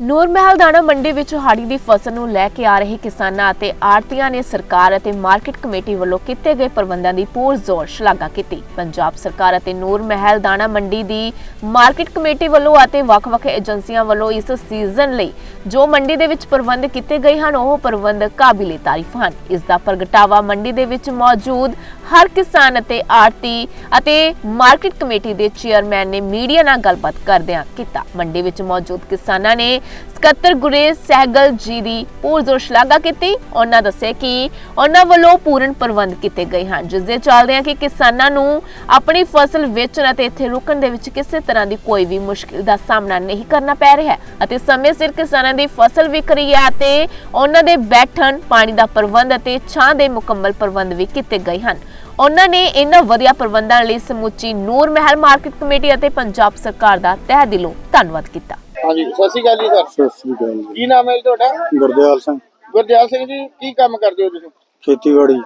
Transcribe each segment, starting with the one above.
ਨੂਰ ਮਹਿਲ ਦਾਣਾ ਮੰਡੀ ਵਿੱਚ ਹਾੜੀ ਦੀ ਫਸਲ ਨੂੰ ਲੈ ਕੇ ਆ ਰਹੇ ਕਿਸਾਨਾਂ ਅਤੇ ਆੜਤੀਆਂ ਨੇ ਸਰਕਾਰ ਅਤੇ ਮਾਰਕੀਟ ਕਮੇਟੀ ਵੱਲੋਂ ਕੀਤੇ ਗਏ ਪ੍ਰਬੰਧਾਂ ਦੀ ਪੂਰ ਜ਼ੋਰ ਸ਼ਲਾਘਾ ਕੀਤੀ। ਪੰਜਾਬ ਸਰਕਾਰ ਅਤੇ ਨੂਰ ਮਹਿਲ ਦਾਣਾ ਮੰਡੀ ਦੀ ਮਾਰਕੀਟ ਕਮੇਟੀ ਵੱਲੋਂ ਅਤੇ ਵੱਖ-ਵੱਖ ਏਜੰਸੀਆਂ ਵੱਲੋਂ ਇਸ ਸੀਜ਼ਨ ਲਈ ਜੋ ਮੰਡੀ ਦੇ ਵਿੱਚ ਪ੍ਰਬੰਧ ਕੀਤੇ ਗਏ ਹਨ, ਉਹ ਪ੍ਰਬੰਧ ਕਾਬਿਲੇ ਤਾਰੀਫ ਹਨ। ਇਸ ਦਾ ਪ੍ਰਗਟਾਵਾ ਮੰਡੀ ਦੇ ਵਿੱਚ ਮੌਜੂਦ ਹਰ ਕਿਸਾਨ ਅਤੇ ਆੜਤੀ ਅਤੇ ਮਾਰਕੀਟ ਕਮੇਟੀ ਦੇ ਚੇਅਰਮੈਨ ਨੇ ਮੀਡੀਆ ਨਾਲ ਗੱਲਬਾਤ ਕਰਦਿਆਂ ਕੀਤਾ। ਮੰਡੀ ਵਿੱਚ ਮੌਜੂਦ ਕਿਸਾਨਾਂ ਨੇ ਸਕੱਤਰ ਗੁਰੇਜ਼ ਸਹਿਗਲ ਜੀ ਦੀ ਪੂਰਜ਼ੋਰ ਸ਼ਲਾਘਾ ਕੀਤੀ। ਉਹਨਾਂ ਦੱਸਿਆ ਕਿ ਉਹਨਾਂ ਵੱਲੋਂ ਪੂਰਨ ਪ੍ਰਬੰਧ ਕੀਤੇ ਗਏ ਹਨ, ਜਿਸ ਦੇ ਚੱਲਦਿਆਂ ਕਿ ਕਿਸਾਨਾਂ ਨੂੰ ਆਪਣੀ ਫਸਲ ਵੇਚਣ ਅਤੇ ਇੱਥੇ ਰੁਕਣ ਦੇ ਵਿੱਚ ਕਿਸੇ ਤਰ੍ਹਾਂ ਦੀ ਕੋਈ ਵੀ ਮੁਸ਼ਕਿਲ ਦਾ ਸਾਹਮਣਾ ਨਹੀਂ ਕਰਨਾ ਪੈ ਰਿਹਾ। ਅਤੇ ਸਮੇਂ ਸਿਰ ਕਿਸਾਨਾਂ ਦੀ ਫਸਲ ਵਿਕ ਰਹੀ ਹੈ ਅਤੇ ਉਹਨਾਂ ਦੇ ਬੈਠਣ, ਪਾਣੀ ਦਾ ਪ੍ਰਬੰਧ ਅਤੇ ਛਾਂ ਦੇ ਮੁਕੰਮਲ ਪ੍ਰਬੰਧ ਵੀ ਕੀਤੇ ਗਏ ਹਨ। ਉਹਨਾਂ ਨੇ ਇਹਨਾਂ ਵਧੀਆ ਪ੍ਰਬੰਧਾਂ ਲਈ ਸਮੁੱਚੀ ਨੂਰ ਮਹਿਲ ਮਾਰਕੀਟ ਕਮੇਟੀ ਅਤੇ ਪੰਜਾਬ ਸਰਕਾਰ ਦਾ ਤਹਿ ਦਿਲੋਂ ਧੰਨਵਾਦ ਕੀਤਾ। ਹਾਂਜੀ ਸਤਿ ਸ਼੍ਰੀ ਅਕਾਲ ਜੀ ਸਰ। ਸਤਿ ਸ੍ਰੀ ਅਕਾਲ ਜੀ। ਕੀ ਨਾਮ ਹੈ ਜੀ ਤੁਹਾਡਾ? ਗੁਰਦਿਆਲ ਸਿੰਘ। ਗੁਰਦਿਆਲ ਸਿੰਘ ਜੀ ਕੀ ਕੰਮ ਕਰਦੇ ਹੋ ਤੁਸੀਂ? ਖੇਤੀਬਾੜੀ।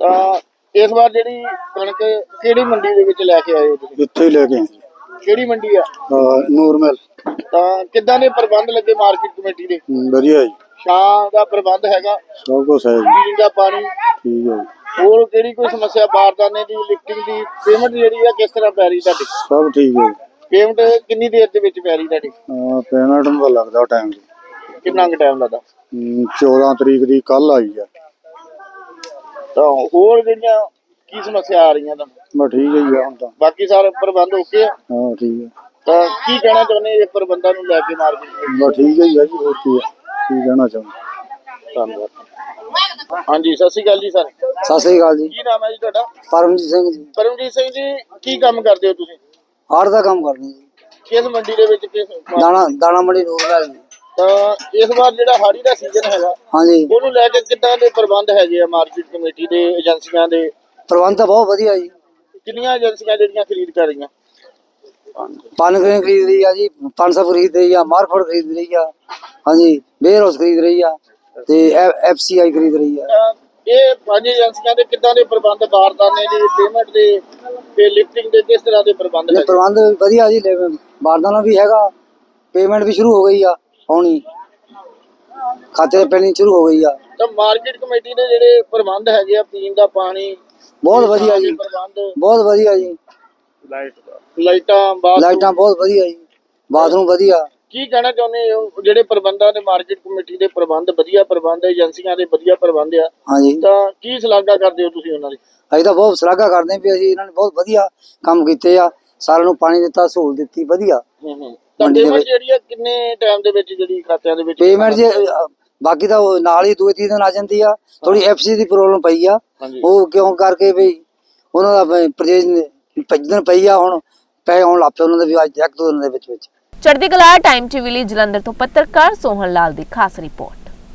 ਤਾਂ ਇਸ ਵਾਰ ਜਿਹੜੀ ਕਣਕ ਕਿਹੜੀ ਮੰਡੀ ਦੇ ਵਿੱਚ ਲੈ ਕੇ ਆਏ ਹੋ ਤੁਸੀਂ? ਇੱਥੇ ਹੀ ਲੈ ਕੇ ਆਏ। ਕਿਹੜੀ ਮੰਡੀ ਆ? ਅਹ ਨੂਰਮਹਿਲ ਤਾਂ ਕਿੱਦਾਂ ਦੇ ਪ੍ਰਬੰਧ ਲੱਗੇ ਮਾਰਕੀਟ ਕਮੇਟੀ ਦੇ? ਹਮ, ਵਧੀਆ ਜੀ। ਛਾਂ ਦਾ ਪ੍ਰਬੰਧ ਹੈਗਾ ਸਭ ਕੁਝ ਹੈ ਜੀ। ਪੀਣ ਦਾ ਪਾਣੀ। ਠੀਕ ਹੈ ਜੀ। ਹੋਰ ਕਿਹੜੀ ਕੋਈ ਸਮੱਸਿਆ ਬਾਰਦਾਨੇ ਦੀ ਲਿਫਟਿੰਗ ਦੀ ਪੇਮੈਂਟ ਜਿਹੜੀ ਆ ਕਿਸ ਤਰ੍ਹਾਂ ਪੈ ਰਹੀ ਤੁਹਾਡੀ? ਸਭ ਠੀਕ ਹੈ ਜੀ। ਪੇਮੈਂਟ ਕਿੰਨੀ ਦੇਰ ਦੇ ਵਿੱਚ ਪੈ ਰਹੀ ਤੁਹਾਡੀ? ਪੇਮੈਂਟ ਨੂੰ ਤਾਂ ਲੱਗਦਾ ਟਾਈਮ ਕਿੰਨਾ ਕੁ ਟਾਈਮ ਲੱਗਦਾ? ਹਮ, 14 ਤਰੀਕ ਦੀ ਕੱਲ ਆਈ ਆ। ਤਾਂ ਹੋਰ ਜਿਹੜੀਆਂ ਕੀ ਸਮੱਸਿਆ ਆ ਰਹੀਆਂ ਤੁਹਾਨੂੰ? ਬਸ ਠੀਕ ਹੈ ਜੀ ਹੁਣ ਤਾਂ। ਬਾਕੀ ਸਾਰੇ ਪ੍ਰਬੰਧ ਓਕੇ ਆ? ਹਾਂ ਠੀਕ ਹੈ। ਤਾਂ ਕੀ ਕਹਿਣਾ ਚਾਹੁੰਦੇ ਇਹ ਪ੍ਰਬੰਧਾਂ ਨੂੰ ਲੈ ਕੇ ਮਾਰਕੀਟ ਬਸ ਠੀਕ ਹੈ ਜੀ ਹੋਰ ਕੀ ਹੈ ਕੀ ਕਹਿਣਾ ਚਾਹੁੰਦਾ ਧੰਨਵਾਦ। ਹਾਂਜੀ ਸਤਿ ਸ਼੍ਰੀ ਅਕਾਲ ਜੀ ਸਰ। ਸਤਿ ਸ੍ਰੀ ਅਕਾਲ ਜੀ। ਕੀ ਨਾਮ ਹੈ ਜੀ ਤੁਹਾਡਾ? ਪਰਮਜੀਤ ਸਿੰਘ ਜੀ। ਪਰਮਜੀਤ ਸਿੰਘ ਜੀ ਕੀ ਕੰਮ ਕਰਦੇ ਹੋ ਤੁਸੀਂ? ਆੜ ਦਾ ਕੰਮ ਕਰਦੇ ਜੀ। ਕਿਸ ਮੰਡੀ ਦੇ ਵਿੱਚ ਕਿਸ ਦਾਣਾ ਦਾਣਾ ਮੰਡੀ ਰੋਡ ਦਾ ਜੀ। ਤਾਂ ਇਸ ਵਾਰ ਜਿਹੜਾ ਹਾੜੀ ਦਾ ਸੀਜ਼ਨ ਹੈਗਾ ਹਾਂਜੀ। ਉਹਨੂੰ ਲੈ ਕੇ ਕਿੱਦਾਂ ਦੇ ਪ੍ਰਬੰਧ ਹੈਗੇ ਆ ਮਾਰਕੀਟ ਕਮੇਟੀ ਦੇ ਏਜੰਸੀਆਂ ਦੇ? ਪ੍ਰਬੰਧ ਤਾਂ ਬਹੁਤ ਵਧੀਆ ਜੀ। ਕਿੰਨੀਆਂ ਏਜੰਸੀਆਂ ਜਿਹੜੀਆਂ ਖਰੀਦ ਕਰ ਰਹੀਆਂ? ਪਾਨ ਗ੍ਰੇਨ ਖਰੀਦ ਰਹੀ ਆ ਜੀ 500 ਖਰੀਦ ਰਹੀ ਆ ਮਾਰਕਫੋਰਡ ਖਰੀਦ ਰਹੀ ਆ। ਹਾਂਜੀ ਹਾਊਸ ਖਰੀਦ ਰਹੀ ਆ ਤੇ ਐਫਸੀਆਈ ਖਰੀਦ ਰਹੀ ਆ। ਇਹ ਪੰਜ ਏਜੰਸੀਆਂ ਦੇ ਕਿੱਦਾਂ ਦੇ ਪ੍ਰਬੰਧ ਬਾਰਦਾਨੇ ਦੇ ਪੇਮੈਂਟ ਦੇ ਤੇ ਲਿਫਟਿੰਗ ਦੇ ਕਿਸ ਤਰ੍ਹਾਂ ਦੇ ਪ੍ਰਬੰਧ ਇਹ ਪ੍ਰਬੰਧ ਵਧੀਆ ਜੀ ਬਾਰਦਾਨਾ ਵੀ ਹੈਗਾ ਪੇਮੈਂਟ ਵੀ ਸ਼ੁਰੂ ਹੋ ਗਈ ਆ ਆਉਣੀ ਖਾਤੇ ਤੇ ਪੈਣੀ ਸ਼ੁਰੂ ਹੋ ਗਈ ਆ। ਤਾਂ ਮਾਰਕੀਟ ਕਮੇਟੀ ਦੇ ਜਿਹੜੇ ਪ੍ਰਬੰਧ ਹੈਗੇ ਆ ਪੀਣ ਦਾ ਪਾਣੀ ਬਹੁਤ ਵਧੀਆ ਜੀ। ਪ੍ਰਬੰਧ। ਬਹੁਤ ਵਧੀਆ ਜੀ। ਲਾਈਟਾਂ ਬਾਥਰੂਮ ਲਾਈਟਾਂ ਬਹੁਤ ਵਧੀਆ ਜੀ। ਬਾਥਰੂਮ ਵਧੀਆ। ਕੀ ਕਹਿਣਾ ਚਾਹੁੰਦੇ ਹੋ? ਜਿਹੜੇ ਪ੍ਰਬੰਧਾਂ ਦੇ ਮਾਰਕੀਟ ਕਮੇਟੀ ਦੇ ਪ੍ਰਬੰਧ ਵਧੀਆ ਪ੍ਰਬੰਧ ਏਜੰਸੀਆਂ ਦੇ ਵਧੀਆ ਪ੍ਰਬੰਧ ਆ ਹਾਂਜੀ। ਤਾਂ ਕੀ ਸ਼ਲਾਘਾ ਕਰਦੇ ਹੋ ਤੁਸੀਂ ਉਹਨਾਂ ਦੀ ਅਸੀਂ ਤਾਂ ਬਹੁਤ ਸ਼ਲਾਘਾ ਕਰਦੇ ਹਾਂ ਵੀ ਅਸੀਂ ਇਹਨਾਂ ਨੇ ਬਹੁਤ ਵਧੀਆ ਕੰਮ ਕੀਤੇ ਆ ਸਾਰਿਆਂ ਨੂੰ ਪਾਣੀ ਦਿੱਤਾ ਸਹੂਲਤ ਦਿੱਤੀ ਵਧੀਆ। ਹੂੰ ਹੂੰ। ਤਾਂ ਮੰਡੀ ਦੇ ਪੇਮੈਂਟ ਵਿੱਚ- ਜਿਹੜੀ ਆ ਕਿੰਨੇ ਟਾਈਮ ਦੇ ਵਿੱਚ ਜਿਹੜੀ ਖਾਤਿਆਂ ਦੇ ਵਿੱਚ ਪੇਮੈਂਟ ਜੇ ਅ, ਬਾਕੀ ਤਾਂ ਉਹ ਨਾਲ ਹੀ ਦੂਏ ਤੀਹ ਦਿਨ ਆ ਜਾਂਦੀ ਆ ਥੋੜੀ ਐਫਸੀ ਦੀ ਪ੍ਰੋਬਲਮ ਪਈ ਆ। ਹਾਂਜੀ। ਉਹ ਕਿਉਂ ਕਰਕੇ ਵੀ ਉਹਨਾਂ ਦਾ ਪ੍ਰਜੇਜ ਦਿਨ ਪਈ ਆ ਹੁਣ ਪੈ ਆਉਣ ਲੱਗ ਪਏ ਉਹਨਾਂ ਦੇ ਵੀ ਅੱਜ ਇੱਕ ਦੋ ਦਿਨ ਦੇ ਵਿੱਚ ਵਿੱਚ। ਚੜ੍ਹਦੀ ਕਲਾ ਟਾਈਮ ਟੀਵੀ ਲਈ ਜਲੰਧਰ ਤੋਂ ਪੱਤਰਕਾਰ ਸੋਹਣ ਲਾਲ ਦੀ ਖਾਸ ਰਿਪੋਰਟ।